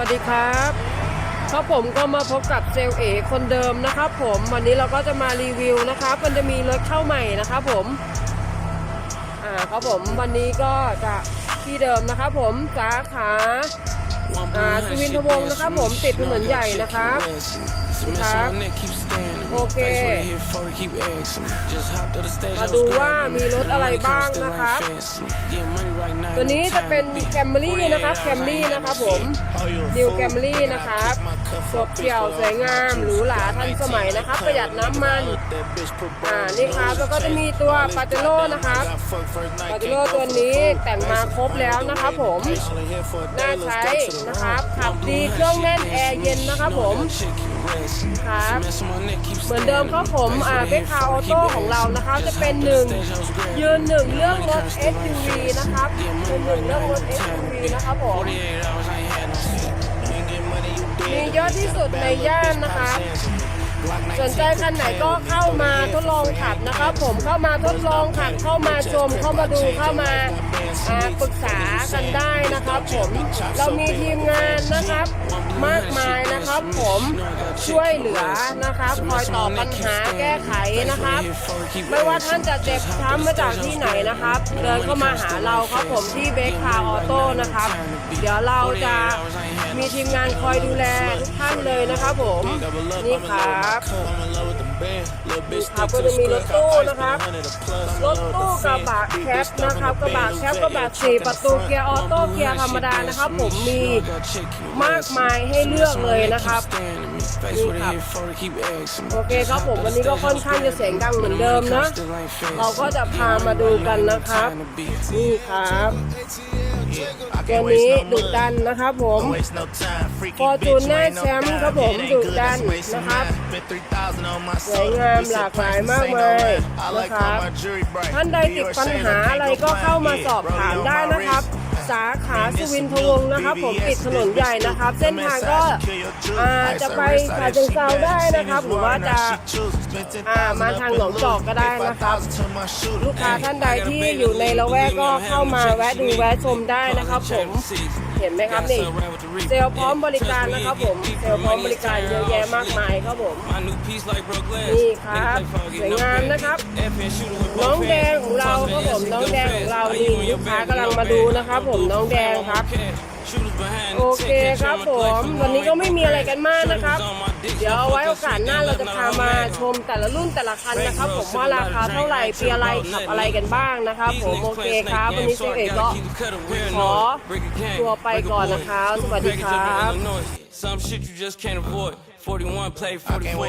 วัสดีครับครับผมก็มาพบกับเซลลเอคนเดิมนะครับผมวันนี้เราก็จะมารีวิวนะครับ มันจะมีรถเข้าใหม่นะครับผมอ่าครับผมวันนี้ก็จะที่เดิมนะครับผมสาขาอ่าสุวินทวงศ์นะครับผมติดถนนใหญ่นะครับ ครับ โอเค มาดูว่ามีรถอะไรบ้างนะครับ ตัวนี้จะเป็นแคมรี่นะครับแคมรี่นะครับผมดิวแคมรี่นะครับสดเกี่ยวสวยงามหรูหราทันสมัยนะครับ ประหยัดน้ำมันอ่านี่ครับแล้วก็จะมีตัวปาเจโร่นะครับปาเจโร่ตัวนี้แต่งมาครบแล้วนะครับผมน่าใช้นะครับขับดีเครื่องแน่นแอร์เย็นนะครับผม ครับเหมือนเดิมครับผมอ่าเบคาออโต้ของเรานะครับจะเป็นหนึ่งยืนหนึ่งเรื่องรถ SUV นะครับเป็นหนึ่งเรื่องรถ SUV นะครับผมมีเยอะที่สุดในย่านนะครับสนใจคันไหนก็เข้ามาทดลองขับนะครับผมเข้ามาทดลองขับเข้ามาชมเข้ามาดูเข้ามา อ่าปรึกษากันได้นะครับผมเรามีทีมงานนะครับ มากมายนะครับผมช่วยเหลือนะครับคอยตอบปัญหาแก้ไขนะครับ ไม่ว่าท่านจะเจ็บช้ำมาจากที่ไหนนะครับ เดินเข้ามาหาเราครับผมที่เบคคาออโต้นะครับ เดี๋ยวเราจะมีทีมงานคอยดูแลทุกท่านเลยนะครับผมนี่ครับ ครับก็จะมีรถตู้นะครับ รถตู้กระบะแคปนะครับกระบะแคปกระบะสี่ประตูเกียร์ออโต้เกียร์ธรรมดานะครับ ผมมีมากมายให้เลือกเลยนะครับนี่ครับโอเคครับผมวันนี้ก็ค่อนข้างจะเสียงดังเหมือนเดิมนะ เราก็จะพามาดูกันนะครับ นี่ครับ ตัวนี้ดุดันนะครับผมฟอร์จูนเนอร์แชมป์ครับผมดุดันนะครับสวยงามหลากหลายมากมายนะครับท่านใดติดปัญหาอะไรก็เข้ามาสอบถามได้นะครับ สาขาสุวินทวงศ์นะครับ ผมติดถนนใหญ่นะครับ เส้นทางก็อาจะไปฉะเชิงเซาได้นะครับ หรือว่าจะอ่ามาทางหนองจอกก็ได้นะครับ ลูกค้าท่านใดที่อยู่ในละแวกก็เข้ามาแวะดูแวะชมได้นะครับผมเห็นไหมครับนี่เซลล์พร้อมบริการนะครับผมเซลล์พร้อมบริการเยอะแยะมากมายครับผมนี่ครับสวยงามนะครับน้องแดงของเราครับผมน้องแดงของเรานี่ลูกค้ากำลังมาดูนะครับผมน้องแดงครับ โอเคครับผม วันนี้ก็ไม่มีอะไรกันมากนะครับ เดี๋ยวเอาไว้โอกาสหน้าเราจะพามาชมแต่ละรุ่นแต่ละคันนะครับ ผมว่าราคาเท่าไหร่ปีอะไรขับอะไรกันบ้างนะครับผมโอเคครับ วันนี้เซลเอกก็ขอตัวไปก่อนนะครับ สวัสดีครับ Some shit you just can't avoid. 41 play 44.